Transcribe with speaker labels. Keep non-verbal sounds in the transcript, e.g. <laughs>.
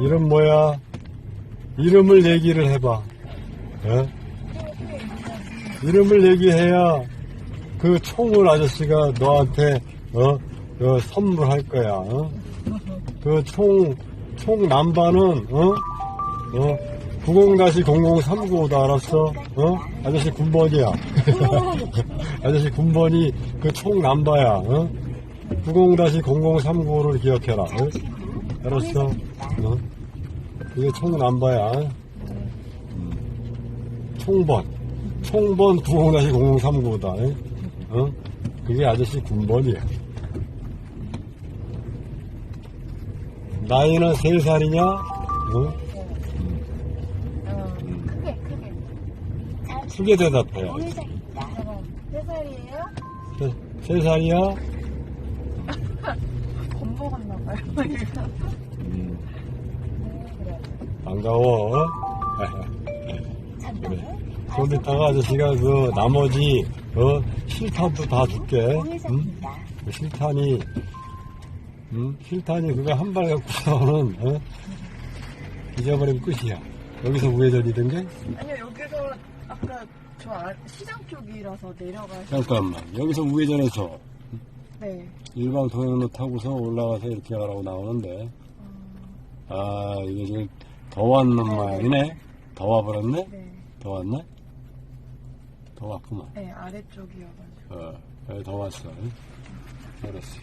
Speaker 1: 이름 뭐야? 이름을 얘기를 해봐. 어? 이름을 얘기해야 그 총을 아저씨가 너한테 어, 어, 선물할 거야. 어? 그 총, 총 남바는 어? 어? 90-0039다 알았어? 어? 아저씨 군번이야. <laughs> 아저씨 군번이 그 총 남바야. 어? 90-0039를 기억해라. 어? 알았어? 어? 그게 총 남바야. 음. 총번. 총번 90-0039다. 어? 그게 아저씨 군번이야. 나이는 3살이냐? 어?
Speaker 2: 어, 크게, 크게.
Speaker 1: 크게 대답해.
Speaker 2: 의자 있다. 세 살이에요?
Speaker 1: 세, 세 살이야?
Speaker 2: 겁먹었나봐요.
Speaker 1: 음. 반가워. 그래. 좀 이따가 아저씨가 그 나머지 어, 실탄도 다 줄게. 응? 그 실탄이 응? 실탄이 그거 한 발 갖고서는 어? 잊어버리면 끝이야. 여기서 우회전이던 게?
Speaker 2: 아니요, 여기서 아까 저 아- 시장 쪽이라서 내려가서.
Speaker 1: 잠깐만. 여기서 우회전해서
Speaker 2: 네.
Speaker 1: 일반 통행로 타고서 올라가서 이렇게 가라고 나오는데 아 이게 지금 더 왔는 모양이네. 더 와버렸네?
Speaker 2: 네.
Speaker 1: 더 왔나? 더 왔구만.
Speaker 2: 네, 아래쪽이어가지고.
Speaker 1: 어, 여기 더 왔어. 알았어.